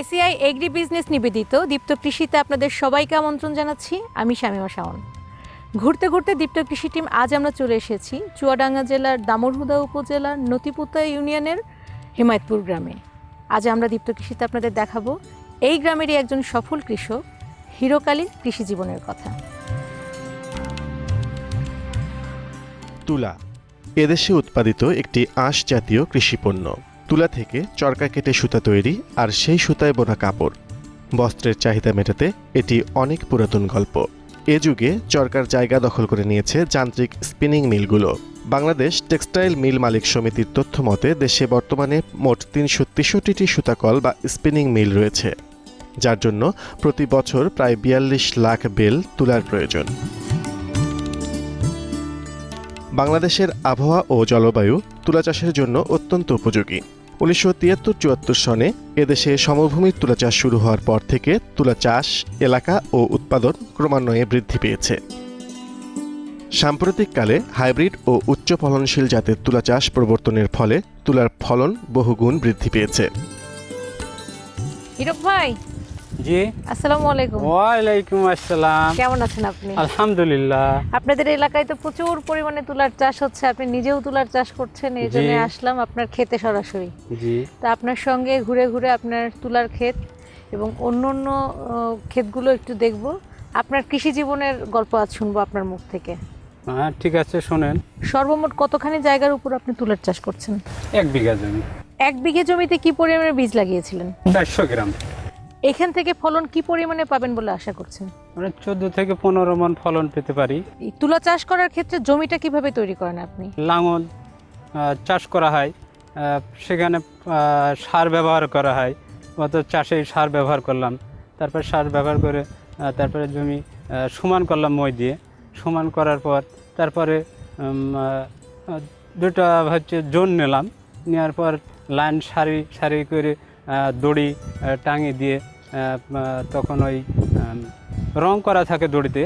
ACI agri business নিবেদিত দীপ্ত কৃষিতে আপনাদের সবাইকে আমন্ত্রণ জানাচ্ছি। আমি শামিমা শাওন। ঘুরতে ঘুরতে দীপ্ত কৃষি টিম, আজ আমরা চলে এসেছি চুয়াডাঙ্গা জেলার দামোরহুদা উপজেলার নতিপুতা ইউনিয়নের হিমায়তপুর গ্রামে। আজ আমরা দীপ্ত কৃষিতে আপনাদের দেখাবো এই গ্রামেরই একজন সফল কৃষক হিরোকালীর কৃষি জীবনের কথা। তুলা, এদেশে উৎপাদিত একটি আঁশ জাতীয় কৃষিপণ্য। তুলা থেকে চরকা কেটে সুতা তৈরি আর সেই সুতায় বোনা কাপড়। বস্ত্রের চাহিদা মেটাতে এটি অনেক পুরাতন গল্প। এ যুগে চরকার জায়গা দখল করে নিয়েছে যান্ত্রিক স্পিনিং মিলগুলো। বাংলাদেশ টেক্সটাইল মিল মালিক সমিতির তথ্য মতে, দেশে বর্তমানে মোট তিনশো তেষট্টিটি সুতাকল বা স্পিনিং মিল রয়েছে, যার জন্য প্রতি বছর প্রায় বিয়াল্লিশ লাখ বেল তুলার প্রয়োজন। বাংলাদেশের আবহাওয়া ও জলবায়ু তুলা চাষের জন্য অত্যন্ত উপযোগী। উনিশশো তিয়াত্তর চুয়াত্তর সনে এদেশে সমভূমির তুলা চাষ শুরু হওয়ার পর থেকে তুলা চাষ এলাকা ও উৎপাদন ক্রমান্বয়ে বৃদ্ধি পেয়েছে। সাম্প্রতিককালে হাইব্রিড ও উচ্চ ফলনশীল জাতের তুলা চাষ প্রবর্তনের ফলে তুলার ফলন বহুগুণ বৃদ্ধি পেয়েছে। হিরক ভাই জি। আসসালামু আলাইকুম। ওয়ালাইকুম আসসালাম। কেমন আছেন আপনি? আলহামদুলিল্লাহ। আপনাদের এলাকায় তো প্রচুর পরিমাণে তুলার চাষ হচ্ছে। আপনি নিজেও তুলার চাষ করছেন এই জন্য আসলাম আপনার খেতে সরাসরি। জি। তা আপনার সঙ্গে ঘুরে ঘুরে আপনার তুলার ক্ষেত এবং অন্য অন্য ক্ষেতগুলো একটু দেখব। আপনার কৃষি জীবনের গল্প আজ শুনব আপনার মুখ থেকে। হ্যাঁ ঠিক আছে শোনেন। সর্বমোট কতখানি জায়গার উপর আপনি তুলার চাষ করছেন? এক বিঘা জমি। এক বিঘে জমিতে কি পরিমাণে বীজ লাগিয়েছিলেন? চারশো গ্রাম। এখান থেকে ফলন কি পরিমাণে পাবেন বলে আশা করছেন? মানে চোদ্দ থেকে পনেরো মন ফলন পেতে পারি। এই তুলা চাষ করার ক্ষেত্রে জমিটা কীভাবে তৈরি করেন আপনি? লাঙল আহ, চাষ করা হয় আহ, সেখানে আহ, সার ব্যবহার করা হয় অত চাষে সার ব্যবহার করলাম। তারপর সার ব্যবহার করে আহ, তারপরে জমি আহ, সমান করলাম মই দিয়ে। সমান করার পর তারপরে উম, আহ, আহ, দুটো হচ্ছে জোন নিলাম। নেওয়ার পর লাইন সারি সারি করে আহ, দড়ি আহ, টাঙিয়ে দিয়ে তখন ওই রং করা থাকে দড়িতে।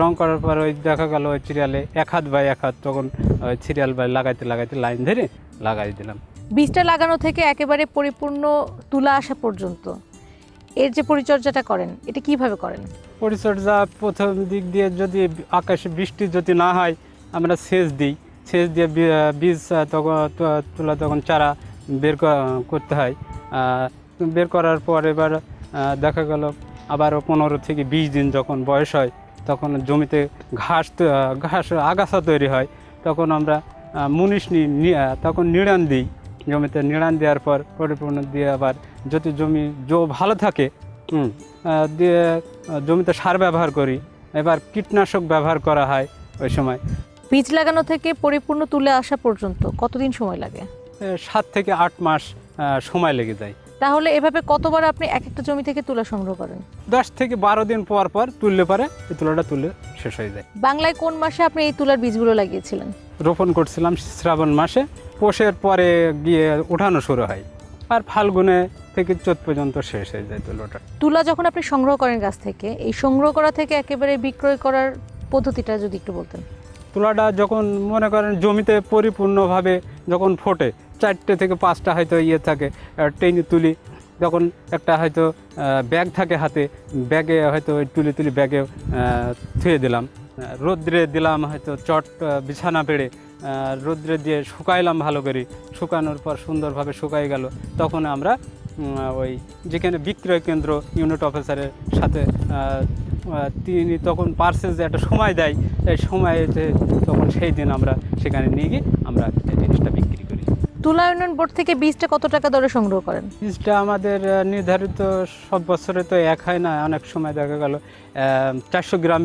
রং করার পর ওই দেখা গেল ওই সিরিয়ালে এক হাত বাই এক হাত তখন ওই সিরিয়াল বাই লাগাইতে লাগাইতে লাইন ধরে লাগাই দিলাম। বীজটা লাগানো থেকে একেবারে পরিপূর্ণ তুলা আসা পর্যন্ত। এর যে পরিচর্যাটা করেন এটা কীভাবে করেন? পরিচর্যা প্রথম দিক দিয়ে যদি আকাশে বৃষ্টি যদি না হয় আমরা সেচ দিই। সেচ দিয়ে বীজ তখন তুলা তখন চারা বের করতে হয়। বের করার পর এবার দেখা গেল আবারও পনেরো থেকে বিশ দিন যখন বয়স হয় তখন জমিতে ঘাস তো- ঘাস আগাছা তৈরি হয়। তখন আমরা মুনিশ নি নি- তখন নিড়ান দিই। জমিতে নিড়ান দেওয়ার পর পরিপূর্ণ দিয়ে আবার যদি জমি জো ভালো থাকে দিয়ে জমিতে সার ব্যবহার করি। এবার কীটনাশক ব্যবহার করা হয় ওই সময়। বীজ লাগানো থেকে পরিপূর্ণ তুলে আসা পর্যন্ত কতদিন সময় লাগে? সাত থেকে আট মাস সময় লেগে যায়। তাহলে এভাবে কতবার আপনি এক একটা জমি থেকে তুলা সংগ্রহ করেন? দশ থেকে বারো দিন পর পর তুললে পরে এই তুলাটা তুলে শেষ হয়ে যায়। বাংলায় কোন মাসে আপনি এই তুলার বীজগুলো লাগিয়েছিলেন? রোপণ করছিলাম শ্রাবণ মাসে পোষের পরে গিয়ে উঠানো শুরু হয়। আর ফাল্গুনে থেকে চোদ্দ পর্যন্ত শেষ হয়ে যায় তুলোটা। তুলা যখন আপনি সংগ্রহ করেন গাছ থেকে এই সংগ্রহ করা থেকে একেবারে বিক্রয় করার পদ্ধতিটা যদি একটু বলতেন। তুলাটা যখন মনে করেন জমিতে পরিপূর্ণভাবে যখন ফোটে চারটে থেকে পাঁচটা হয়তো ইয়ে থাকে আর টেনে তুলি। তখন একটা হয়তো ব্যাগ থাকে হাতে, ব্যাগে হয়তো তুলি তুলি ব্যাগে থুয়ে দিলাম। রোদ্রে দিলাম হয়তো চট বিছানা পেড়ে রোদ্রে দিয়ে শুকাইলাম ভালো করে। শুকানোর পর সুন্দরভাবে শুকাই গেল। তখন আমরা ওই যেখানে বিক্রয় কেন্দ্র ইউনিট অফিসারের সাথে তিনি তখন পার্সেল যে একটা সময় দেয়। এই সময়তে তখন সেই দিন আমরা সেখানে নিয়ে গিয়ে আমরা এই জিনিসটা বিক্রি করি তুলা উন্নয়ন বোর্ড থেকে বীজটা কত টাকা দরে সংগ্রহ করেন? বীজটা আমাদের নির্ধারিত সব বছরে তো এক হয় না অনেক সময় দেখা গেল চারশো গ্রাম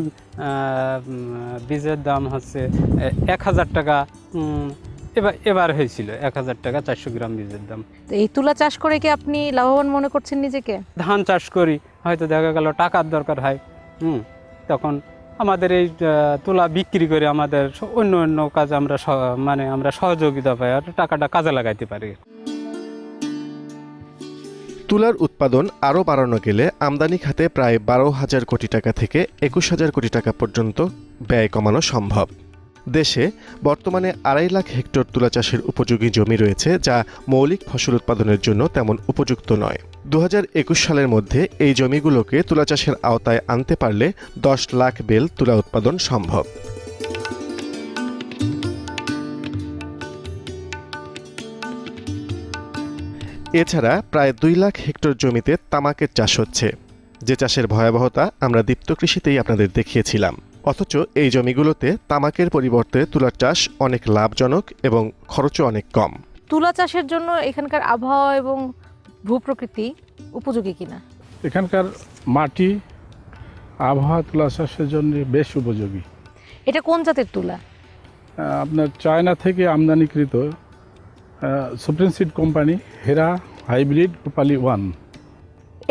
বীজের দাম হচ্ছে এক হাজার টাকা এবার এবার হয়েছিল এক হাজার টাকা চারশো গ্রাম বীজের দাম। তো এই তুলা চাষ করে কি আপনি লাভবান মনে করছেন নিজেকে? ধান চাষ করি হয়তো দেখা গেল টাকার দরকার হয় হুম তখন আমাদের এই তুলা বিক্রি করে আমাদের অন্য অন্য কাজে আমরা মানে আমরা সহযোগিতা পাই আর টাকাটা কাজে লাগাইতে পারি। তুলার উৎপাদন আরও বাড়ানো গেলে আমদানি খাতে প্রায় বারো হাজার কোটি টাকা থেকে একুশ হাজার কোটি টাকা পর্যন্ত ব্যয় কমানো সম্ভব। দেশে বর্তমানে আড়াই লাখ হেক্টর তুলা চাষের উপযোগী জমি রয়েছে, যা মৌলিক ফসল উৎপাদনের জন্য তেমন উপযুক্ত নয়। দু সালের মধ্যে এই জমিগুলোকে তুলা চাষের আওতায় আনতে পারলে দশ লাখ বেল তুলা উৎপাদন সম্ভব। এছাড়া প্রায় দুই লাখ হেক্টর জমিতে তামাকের চাষ হচ্ছে। যে চাষের ভয়াবহতা আমরা দীপ্ত কৃষিতেই আপনাদের দেখিয়েছিলাম। অথচ এই জমিগুলোতে তামাকের পরিবর্তে তুলার চাষ অনেক লাভজনক এবং খরচও অনেক কম। তুলা চাষের জন্য এখানকার আবহাওয়া এবং ভূপ্রকৃতি উপযোগী কিনা? এখানকার মাটি আবহাওয়া তুলা চাষের জন্য বেশ উপযোগী। এটা কোন জাতের তুলা? আপনার চায়না থেকে আমদানিকৃত supreme seed company Hera hybrid Rupali one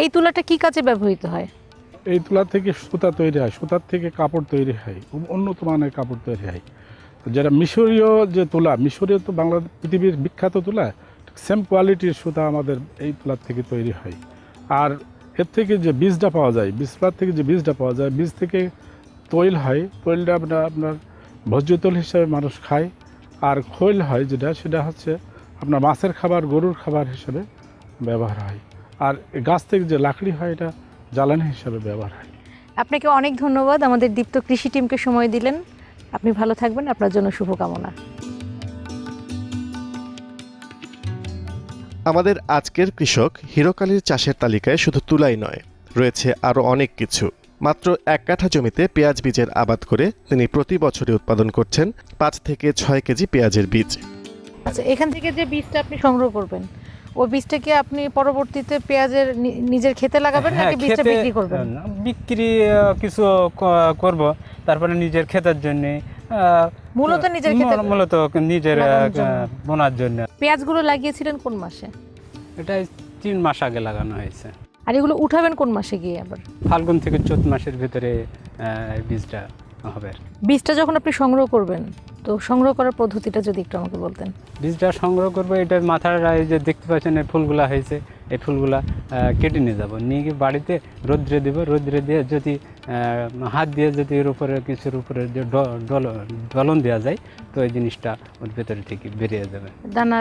এই তুলাটা কি কাজে ব্যবহৃত হয়? এই তুলা থেকে সুতা তৈরি হয়, সুতার থেকে কাপড় তৈরি হয় খুব উন্নত মানের কাপড় তৈরি হয়। যেটা মিশরীয় যে তুলা, মিশরীয় তো বাংলা, পৃথিবীর বিখ্যাত তুলা সেম কোয়ালিটির সুতা আমাদের এই তুলার থেকে তৈরি হয়। আর এর থেকে যে বীজটা পাওয়া যায় বীজপাত থেকে যে বীজটা পাওয়া যায়, বীজ থেকে তৈল হয়, তৈলটা আপনার আপনার ভোজ্য তৈল হিসাবে মানুষ খায়। আর খৈল হয় যেটা, সেটা হচ্ছে আপনার মাছের খাবার, গরুর খাবার হিসেবে ব্যবহার হয়। আর গাছ থেকে যে লাকড়ি হয় এটা জ্বালানি হিসাবে ব্যবহার হয়। আপনাকে অনেক ধন্যবাদ আমাদের দীপ্ত কৃষি টিমকে সময় দিলেন। আপনি ভালো থাকবেন আপনার জন্য শুভকামনা। আমাদের আজকের কৃষক হিরোকালির চাষের তালিকায় শুধু তুলাই নয় রয়েছে আরও অনেক কিছু। মাত্র এক কাঠা জমিতে পেঁয়াজ বীজের আবাদ করে তিনি প্রতি বছরে উৎপাদন করছেন পাঁচ থেকে ছয় কেজি পেঁয়াজের বীজ। আচ্ছা এখান থেকে যে বীজটা আপনি সংগ্রহ করবেন ওই বীজটাকে আপনি পরবর্তীতে পেঁয়াজের নিজের খেতে লাগাবেন হ্যাঁ, নাকি বীজটা বিক্রি করবেন? বিক্রি কিছু করব। তারপরে নিজের খেতের জন্য মূলত নিজের খেতে মূলত নিজের। বোনার জন্য। পেঁয়াজগুলো লাগিয়েছিলেন কোন মাসে? এটা তিন মাস আগে লাগানো হয়েছে। আর এগুলো উঠাবেন কোন মাসে গিয়ে আবার? ফাল্গুন থেকে চৈত মাসের ভিতরে বীজটা হবে। বীজটা যখন আপনি সংগ্রহ করবেন তো সংগ্রহ করার পদ্ধতিটা যদি একটু আমাকে বলতেন। বীজটা সংগ্রহ করব, এটার মাথার যে দেখতে পাচ্ছেন ফুলগুলা হয়েছে। এই ফুলগুলা কেটে নিয়ে যাব। নিয়ে গিয়ে বাড়িতে রোদ্রে দেবো রোদ্রে দিয়ে যদি হাত দিয়ে যদি এর উপরে কিছুর উপরে ডলন দেওয়া যায় তো এই জিনিসটা ওর ভেতরে থেকে বেরিয়ে যাবে। দানা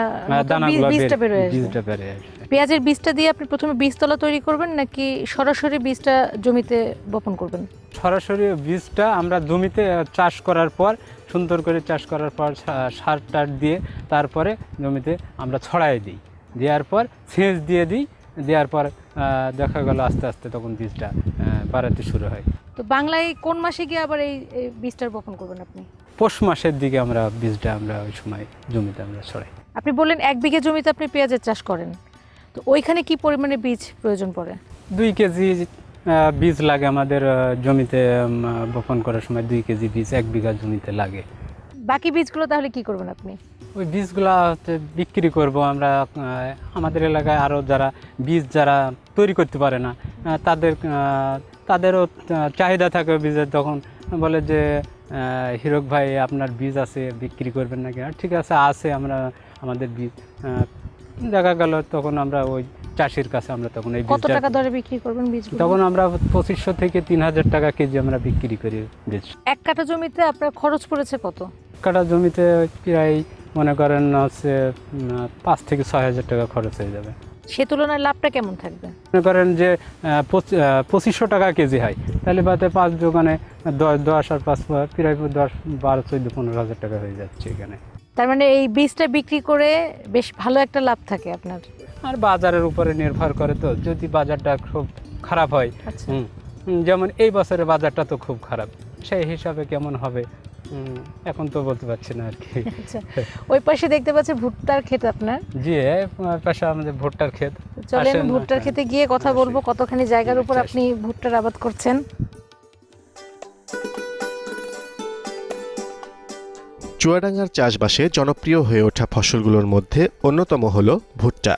দানাগুলো বীজটা বেরিয়ে আসবে। পেঁয়াজের বীজটা দিয়ে আপনি প্রথমে বীজতলা তৈরি করবেন নাকি সরাসরি বীজটা জমিতে বপন করবেন? সরাসরি বীজটা আমরা জমিতে চাষ করার পর সুন্দর করে চাষ করার পর সার টার দিয়ে তারপরে জমিতে আমরা ছড়াই দিই। দেওয়ার পর সেচ দিয়ে দিই দেওয়ার পর দেখা গেল আস্তে আস্তে তখন বীজটা বাড়াতে শুরু হয়। তো বাংলায় কোন মাসে গিয়ে আবার এই বীজটা বপন করবেন আপনি? পৌষ মাসের দিকে আমরা বীজটা আমরা ওই সময় জমিতে আমরা ছড়াই। আপনি বললেন এক বিঘে জমিতে আপনি পেঁয়াজের চাষ করেন। তো ওইখানে কি পরিমাণে বীজ প্রয়োজন পড়ে? দুই কেজি বীজ লাগে আমাদের জমিতে বপন করার সময় দুই কেজি বীজ এক বিঘা জমিতে লাগে। বাকি বীজগুলো তাহলে কি করবেন আপনি? ওই বীজগুলো বিক্রি করব আমরা আমাদের এলাকায় আরও যারা বীজ যারা তৈরি করতে পারে না তাদের তাদেরও চাহিদা থাকে বীজের। তখন বলে যে হিরক ভাই আপনার বীজ আছে, বিক্রি করবেন নাকি? ঠিক আছে আছে আমরা, আমাদের বীজ দেখা গেল তখন আমরা ওই চাষির কাছে আমরা তখন এই কত টাকা দরে বিক্রি করবেন বীজ তখন আমরা পঁচিশশো থেকে তিন হাজার টাকা কেজি আমরা বিক্রি করি বীজ। এক কাঠা জমিতে আপনার খরচ পড়েছে কত? কাটা জমিতে প্রায় মনে করেন হচ্ছে পাঁচ থেকে ছয় হাজার টাকা খরচ হয়ে যাবে। সে তুলনায় লাভটা কেমন থাকবে? মনে করেন যে পঁচিশশো টাকা কেজি হয়। তাহলে বাদে পাঁচ দোকানে দশ দশ আর পাঁচ প্রায় দশ বারো চোদ্দ পনেরো হাজার টাকা হয়ে যাচ্ছে এখানে। তার মানে এই বীজটা বিক্রি করে বেশ ভালো একটা লাভ থাকে আপনার। আর বাজারের উপরে নির্ভর করে তো যদি বাজারটা খুব খারাপ হয়। আচ্ছা। যেমন এই বছরের বাজারটা তো খুব খারাপ সেই হিসাবে কেমন হবে? এখন তো বলতে পারছি না আর কি। আচ্ছা ওই পাশে দেখতে পাচ্ছি ভুট্টার ক্ষেত আপনার। জি এই পাশে আমাদের ভুট্টার ক্ষেত। চলেন ভুট্টার হ্যাঁ। খেতে গিয়ে কথা বলব কতখানি জায়গার উপর আপনি ভুট্টার আবাদ করছেন। চুয়াডাঙ্গার চাষবাসে জনপ্রিয় হয়ে ওঠা ফসলগুলোর মধ্যে অন্যতম হল ভুট্টা।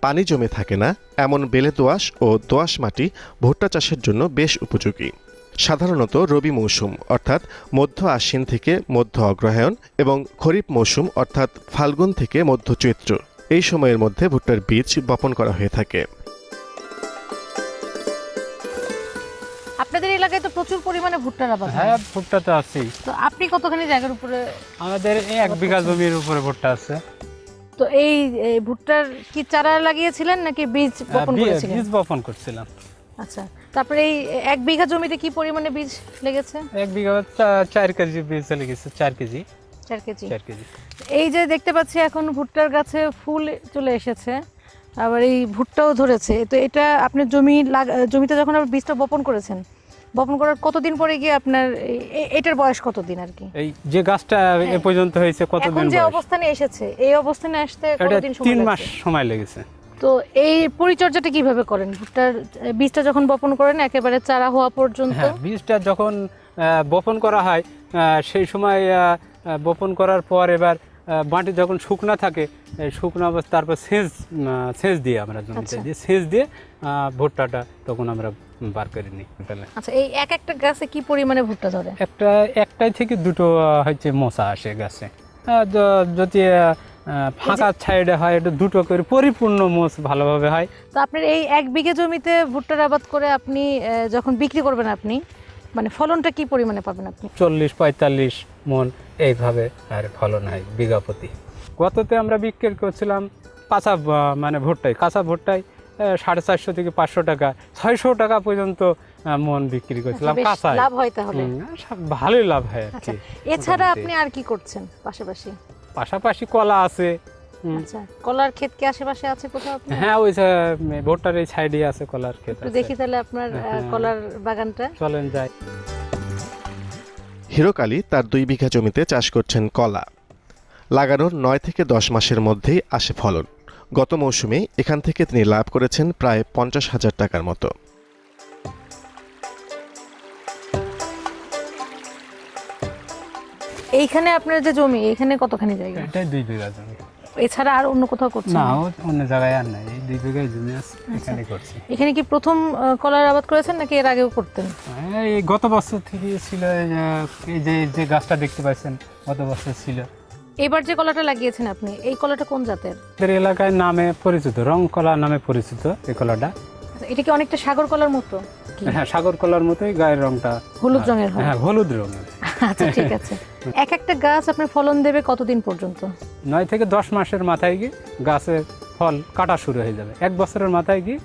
পানি জমে থাকে না, এমন বেলে দোআঁশ ও দোআঁশ মাটি ভুট্টা চাষের জন্য বেশ উপযোগী। সাধারণত রবি মৌসুম, অর্থাৎ মধ্য আশ্বিন থেকে মধ্য অগ্রহায়ণ এবং খরিফ মৌসুম, অর্থাৎ ফাল্গুন থেকে মধ্য চৈত্র। এই সময়ের মধ্যে ভুট্টার বীজ বপন করা হয়ে থাকে। প্রচুর পরিমাণে ভুট্টার আবাদ হ্যাঁ। ভুট্টা তো আছেই। তো আপনি কতখানি জায়গার উপরে আমাদের এই এক বিঘা জমির উপরে ভুট্টা আছে। তো এই ভুট্টার কি চারা লাগিয়েছিলেন নাকি বীজ বপন করেছিলেন? বীজ বপন করছিলাম। আচ্ছা তারপরে এই এক বিঘা জমিতে কি পরিমাণে বীজ লেগেছে? এক বিঘা চার কেজি বীজ লেগেছে চার কেজি। চার কেজি। চার কেজি। এই যে দেখতে পাচ্ছি এখন ভুট্টার গাছে ফুল চলে এসেছে আবার এই ভুট্টাও ধরেছে। তো এটা আপনি জমি লাগ- জমিতে যখন আপনি বীজটা বপন করেছেন বপন করার কতদিন পরে গিয়ে আপনার এটার বয়স কতদিন আর কি? এই যে গাছটা এ পর্যন্ত হয়েছে হ্যাঁ। এখন কতদিন যে অবস্থানে এসেছে এই অবস্থানে আসতে কতদিন সময় তিন মাস সময় লেগেছে। তো এই পরিচর্যাটা কীভাবে করেন? ভুট্টার বীজটা যখন বপন করেন একেবারে চারা হওয়া পর্যন্ত? হ্যাঁ বীজটা যখন বপন করা হয় আহ, সেই সময় বপন করার পর এবার মাটি যখন শুকনা থাকে শুকনো অবস্থা তারপর সেচ সেচ দিয়ে আমরা জমিতে আচ্ছা। দিয়ে সেচ দিয়ে ভুট্টাটা তখন আমরা বার করে নিই আচ্ছা এই এক একটা গাছে কি পরিমাণে ভুট্টা ধরে? একটা একটাই থেকে দুটো হচ্ছে মশা আসে গাছে। যদি ফাঁকা সাইডে হয় এটা দুটো করে পরিপূর্ণ মোষ ভালোভাবে হয়। তো আপনার এই এক বিঘে জমিতে ভুট্টার আবাদ করে আপনি যখন বিক্রি করবেন আপনি মানে ফলনটা কি পরিমাণে পাবেন আপনি? চল্লিশ পঁয়তাল্লিশ মন এইভাবে আর ফলন হয় বিঘা প্রতি গততে আমরা বিক্রি করছিলাম কাঁচা মানে ভুট্টাই কাঁচা ভুট্টাই সাড়ে চারশো থেকে পাঁচশো টাকা ছয়শো টাকা পর্যন্ত মন বিক্রি করছিলাম বেশ কাঁচায়। লাভ হয় তাহলে। ভালোই লাভ হয় আর আচ্ছা কি। এছাড়া আপনি আর কি করছেন পাশাপাশি? পাশাপাশি কলা আছে আচ্ছা কলার ক্ষেত কি আশেপাশে আছে কোথাও আপনার? হ্যাঁ ওই ভুট্টার এই সাইডে আছে কলার ক্ষেত দেখি তাহলে আপনার হ্যাঁ। কলার বাগানটা। চলেন যাই। হিরক আলী তার দুই বিঘা জমিতে চাষ করছেন কলা। লাগানোর নয় থেকে দশ মাসের মধ্যেই আসে ফলন। গত মৌসুমে এখান থেকে তিনি লাভ করেছেন প্রায় পঞ্চাশ হাজার টাকার মতো। এইখানে আপনার যে জমি এখানে কতখানি জায়গা? এটাই দুই বিঘা জমি। এছাড়া আর অন্য কোথাও করছেন? না অন্য জায়গায় আর নাই। এই দুই বিঘা জমি আছে এখানে করছি। এখানে কি প্রথম কলার আবাদ করেছেন নাকি এর আগেও করতেন? হ্যাঁ, এই গত বছর থেকে ছিল এই যে- যে গাছটা দেখতে পাচ্ছেন গত বছর ছিল। এবার যে কলাটা লাগিয়েছেন আপনি এই কলাটা কোন জাতের? এলাকায় নামে পরিচিত রং কলা নামে পরিচিত এই কলাটা। আচ্ছা, এটা কি অনেকটা সাগর কলার মতো? হ্যাঁ সাগর কলার মতোই গায়ের রংটা। হলুদ রঙের হ্যাঁ। হলুদ রঙের। আচ্ছা ঠিক আছে। এক একটা গাছ আপনার ফলন দেবে কতদিন পর্যন্ত? নয় থেকে দশ মাসের মাথায় গিয়ে গাছের ফল কাটা শুরু হয়ে যাবে। এক বছরের মাথায় গিয়ে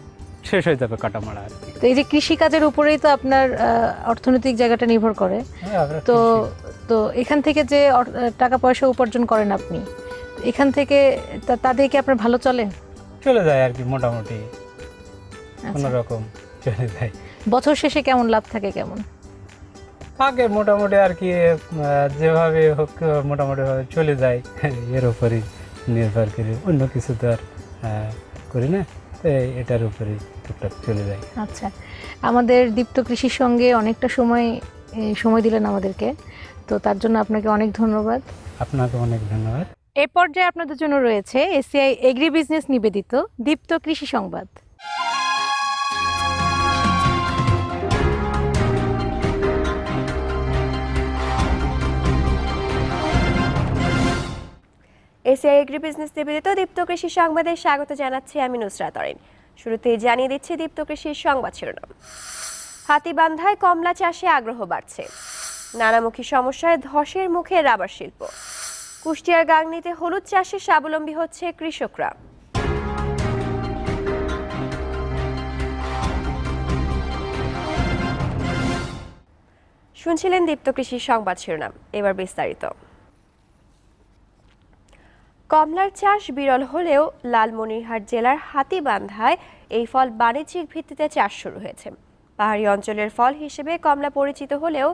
শেষ হয়ে যাবে কাটা মারা আর কি। তো এই যে কৃষি কাজের উপরেই তো আপনার অর্থনৈতিক জায়গাটা নির্ভর করে। হ্যাঁ, তো তো এখান থেকে যে টাকা পয়সা উপার্জন করেন আপনি এখান থেকে তাদের কি আপনার ভালো চলে? চলে যায় আর কি মোটামুটি। কোনো আচ্ছা। রকম চলে যায়। বছর শেষে কেমন লাভ থাকে কেমন? আগে মোটামুটি আর কি যেভাবে হোক মোটামুটি ভাবে চলে যায়। এর উপরই নির্ভর করে। অন্য কিছু তো আর করি না। এটার উপরেই টুকটাক চলে যায়। আচ্ছা। আমাদের দীপ্ত কৃষির সঙ্গে অনেকটা সময় সময় দিলেন আমাদেরকে। তো তার জন্য আপনাকে অনেক ধন্যবাদ। আপনাকে অনেক ধন্যবাদ। এ পর্যায়ে আপনাদের জন্য রয়েছে এসিআই এগ্রি বিজনেস নিবেদিত দীপ্ত কৃষি সংবাদ। এসিআই এগ্রি বিজনেস নিবেদিত দীপ্ত কৃষি সংবাদে স্বাগত জানাচ্ছি আমি নুসরাত অরিন। শুরুতে জানিয়ে দিচ্ছি দীপ্ত কৃষির সংবাদ শিরোনাম। হাতিবান্ধায় কমলা চাষে আগ্রহ বাড়ছে। নানামুখী সমস্যায় ধসের মুখে রাবার শিল্প। কুষ্টিয়ার গাংনীতে হলুদ চাষে স্বাবলম্বী হচ্ছে কৃষকরা। শুনছিলেন দীপ্ত কৃষির সংবাদ শিরোনাম। এবার বিস্তারিত। কমলার চাষ বিরল হলেও লালমনিরহাট জেলার হাতিবান্ধায় এই ফল বাণিজ্যিক ভিত্তিতে চাষ শুরু হয়েছে। পাহাড়ি অঞ্চলের ফল হিসেবে কমলা পরিচিত হলেও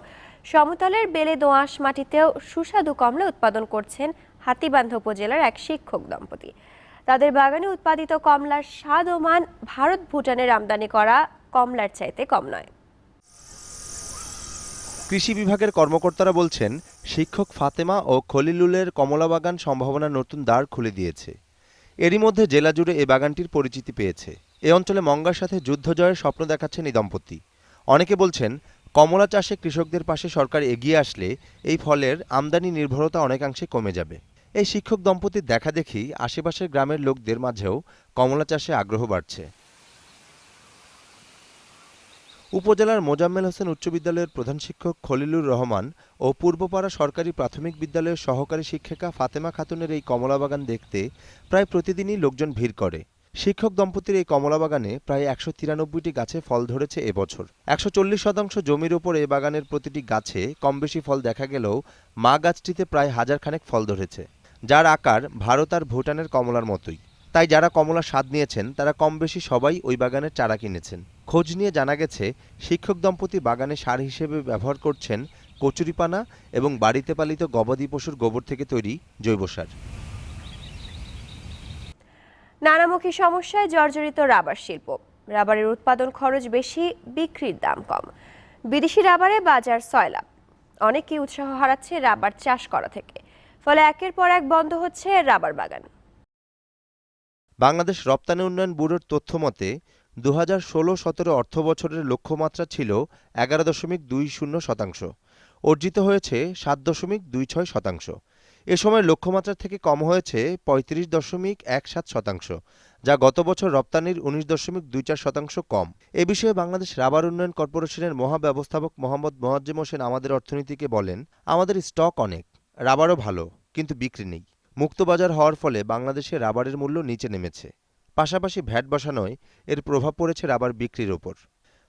সমতলের বেলে দোআঁশ মাটিতেও সুস্বাদু কমলা উৎপাদন করছেন হাতিবান্ধা উপজেলার এক শিক্ষক দম্পতি। তাদের বাগানে উৎপাদিত কমলার স্বাদ ও মান ভারত ভুটানের আমদানি করা কমলার চাইতে কম নয়। কৃষি বিভাগের কর্মকর্তারা বলছেন, শিক্ষক ফাতেমা ও খলিলুলের কমলা বাগান সম্ভাবনার নতুন দ্বার খুলে দিয়েছে। এরই মধ্যে জেলা জুড়ে এ বাগানটির পরিচিতি পেয়েছে। এ অঞ্চলে মঙ্গার সাথে যুদ্ধ জয়ের স্বপ্ন দেখাচ্ছেন এই দম্পতি। অনেকে বলছেন, কমলা চাষে কৃষকদের পাশে সরকার এগিয়ে আসলে এই ফলের আমদানি নির্ভরতা অনেকাংশে কমে যাবে। এই শিক্ষক দম্পতির দেখা দেখি আশেপাশের গ্রামের লোকদের মাঝেও কমলা চাষে আগ্রহ বাড়ছে। উপজেলার মোজাম্মেল হোসেন উচ্চ বিদ্যালয়ের প্রধান শিক্ষক খলিলুর রহমান ও পূর্বপাড়া সরকারি প্রাথমিক বিদ্যালয়ের সহকারী শিক্ষিকা ফাতেমা খাতুনের এই কমলা বাগান দেখতে প্রায় প্রতিদিনই লোকজন ভিড় করে। শিক্ষক দম্পতির এই কমলা বাগানে প্রায় একশো তিরানব্বইটি গাছে ফল ধরেছে এবছর। একশো চল্লিশ শতাংশ জমির ওপর এ বাগানের প্রতিটি গাছে কম বেশি ফল দেখা গেলেও মা গাছটিতে প্রায় হাজার খানেক ফল ধরেছে, যার আকার ভারত আর ভুটানের কমলার মতোই। তাই যারা কমলা স্বাদ নিয়েছেন, তারা কম বেশি সবাই ওই বাগানের চারা কিনেছেন। খোঁজ নিয়ে জানা গেছে, শিক্ষক দম্পতি বাগানে সার হিসেবে ব্যবহার করছেন কচুরিপানা এবং বাড়িতে পালিত গবাদি পশুর গোবর থেকে তৈরি জৈব সার। নানামুখী সমস্যায় জর্জরিত রাবার শিল্প। রাবারের উৎপাদন খরচ বেশি, বিক্রির দাম কম। বিদেশি রাবারে বাজার সয়লাভ অনেকেই উৎসাহ হারাচ্ছে রাবার চাষ করা থেকে। ফলে একের পর এক বন্ধ হচ্ছে রাবার বাগান। বাংলাদেশ রপ্তানি উন্নয়ন ব্যুরোর তথ্য মতে দু হাজার ষোলো সতেরো অর্থ বছরের লক্ষ্যমাত্রা ছিল এগারো দশমিক দুই শূন্য শতাংশ। অর্জিত হয়েছে সাত দশমিক দুই ছয় শতাংশ। এ সময় লক্ষ্যমাত্রা থেকে কম হয়েছে পঁয়ত্রিশ দশমিক এক সাত শতাংশ, যা গত বছর রপ্তানির উনিশ দশমিক দুই চার শতাংশ কম। এ বিষয়ে বাংলাদেশ রাবার উন্নয়ন কর্পোরেশনের মহাব্যবস্থাপক মোহাম্মদ মোয়াজ্জেম হোসেন আমাদের অর্থনীতিকে বলেন, আমাদের স্টক অনেক, রাবারও ভালো, কিন্তু বিক্রি নেই। মুক্তবাজার হওয়ার ফলে বাংলাদেশে রাবারের মূল্য নিচে নেমেছে। পাশাপাশি ভ্যাট বসানোয় এর প্রভাব পড়েছে রাবার বিক্রির ওপর।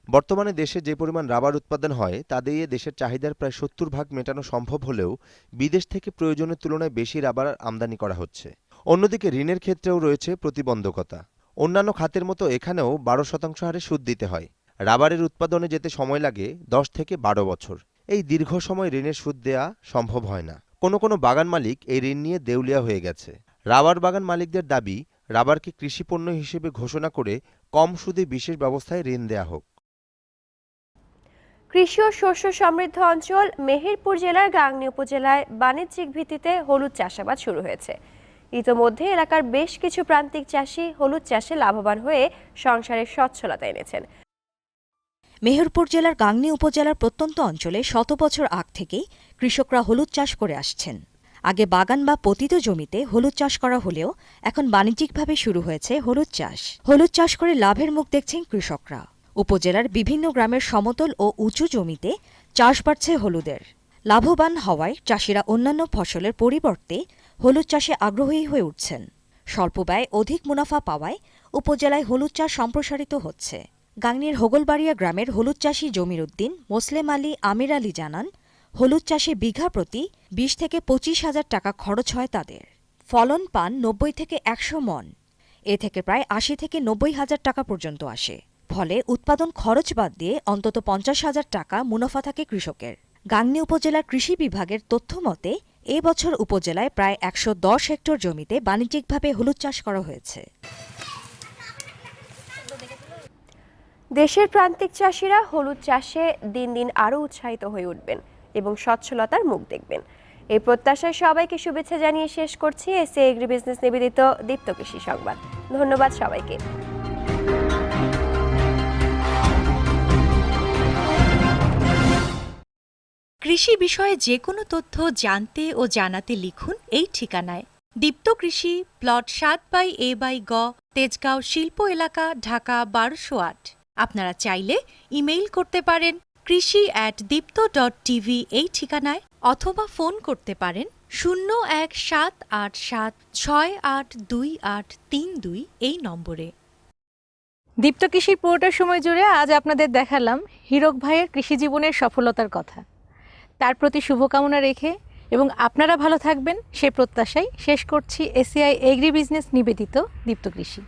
বর্তমানে দেশে যে পরিমাণ রাবার উৎপাদন হয়, তা দিয়ে দেশের চাহিদার প্রায় সত্তর ভাগ মেটানো সম্ভব হলেও বিদেশ থেকে প্রয়োজনের তুলনায় বেশি রাবার আমদানি করা হচ্ছে। অন্যদিকে ঋণের ক্ষেত্রেও রয়েছে প্রতিবন্ধকতা। অন্যান্য খাতের মতো এখানেও বারো শতাংশ হারে সুদ দিতে হয়। রাবারের উৎপাদনে যেতে সময় লাগে দশ থেকে বারো বছর। এই দীর্ঘ সময় ঋণের সুদ দেয়া সম্ভব হয় না। কোনো কোনো বাগান মালিক এই ঋণ নিয়ে দেউলিয়া হয়ে গেছে। রাবার বাগান মালিকদের দাবি, রাবারকে কৃষিপণ্য হিসেবে ঘোষণা করে কম সুদে বিশেষ ব্যবস্থায় ঋণ দেয়া হোক। কৃষি ও শস্য সমৃদ্ধ অঞ্চল মেহেরপুর জেলার গাংনী উপজেলায় বাণিজ্যিক ভিত্তিতে হলুদ চাষাবাদ শুরু হয়েছে। ইতোমধ্যে এলাকার বেশ কিছু প্রান্তিক চাষি হলুদ চাষে লাভবান হয়ে সংসারের সচ্ছলতা এনেছেন। মেহেরপুর জেলার গাংনী উপজেলার প্রত্যন্ত অঞ্চলে শত বছর আগ থেকেই কৃষকরা হলুদ চাষ করে আসছেন। আগে বাগান বা পতিত জমিতে হলুদ চাষ করা হলেও এখন বাণিজ্যিকভাবে শুরু হয়েছে হলুদ চাষ। হলুদ চাষ করে লাভের মুখ দেখছেন কৃষকরা। উপজেলার বিভিন্ন গ্রামের সমতল ও উঁচু জমিতে চাষ বাড়ছে হলুদের। লাভবান হওয়ায় চাষিরা অন্যান্য ফসলের পরিবর্তে হলুদ চাষে আগ্রহী হয়ে উঠছেন। স্বল্প ব্যয় অধিক মুনাফা পাওয়ায় উপজেলায় হলুদ চাষ সম্প্রসারিত হচ্ছে। গাংনীর হোগলবাড়িয়া গ্রামের হলুদ চাষী জমির উদ্দিন মোসলেম আলী আমির আলী জানান, হলুদ চাষে বিঘা প্রতি বিশ থেকে পঁচিশ হাজার টাকা খরচ হয় তাদের। ফলন পান নব্বই থেকে একশো মন। এ থেকে প্রায় আশি থেকে নব্বই হাজার টাকা পর্যন্ত আসে। ফলে উৎপাদন খরচ বাদ দিয়ে অন্তত পঞ্চাশ হাজার টাকা মুনাফা থাকে কৃষকের। গাংনী উপজেলার কৃষি বিভাগের তথ্য মতে, এ বছর উপজেলায় প্রায় একশো দশ হেক্টর জমিতে বাণিজ্যিকভাবে হলুদ চাষ করা হয়েছে। দেশের প্রান্তিক চাষিরা হলুদ চাষে দিন দিন আরও উৎসাহিত হয়ে উঠবেন এবং সচ্ছলতার মুখ দেখবেন। এই প্রত্যাশায় সবাইকে শুভেচ্ছা জানিয়ে শেষ করছি এসে এগ্রি বিজনেস নিবেদিত দীপ্ত কৃষি সংবাদ। ধন্যবাদ সবাইকে। কৃষি বিষয়ে যে কোনো তথ্য জানতে ও জানাতে লিখুন এই ঠিকানায়। দীপ্ত কৃষি, প্লট সাত বাই এ বাই গ, তেজগাঁও শিল্প এলাকা, ঢাকা বারোশো আট। আপনারা চাইলে ইমেইল করতে পারেন কৃষি অ্যাট দীপ্ত ডট টিভি এই ঠিকানায়, অথবা ফোন করতে পারেন শূন্য এক সাত আট সাত ছয় আট দুই আট তিন দুই এই নম্বরে। দীপ্ত কৃষির পুরোটা সময় জুড়ে আজ আপনাদের দেখালাম হীরক ভাইয়ের কৃষি জীবনের সফলতার কথা। তার প্রতি শুভকামনা রেখে এবং আপনারা ভালো থাকবেন সে প্রত্যাশায় শেষ করছি এসিআই এগ্রি বিজনেস নিবেদিত দীপ্ত কৃষি।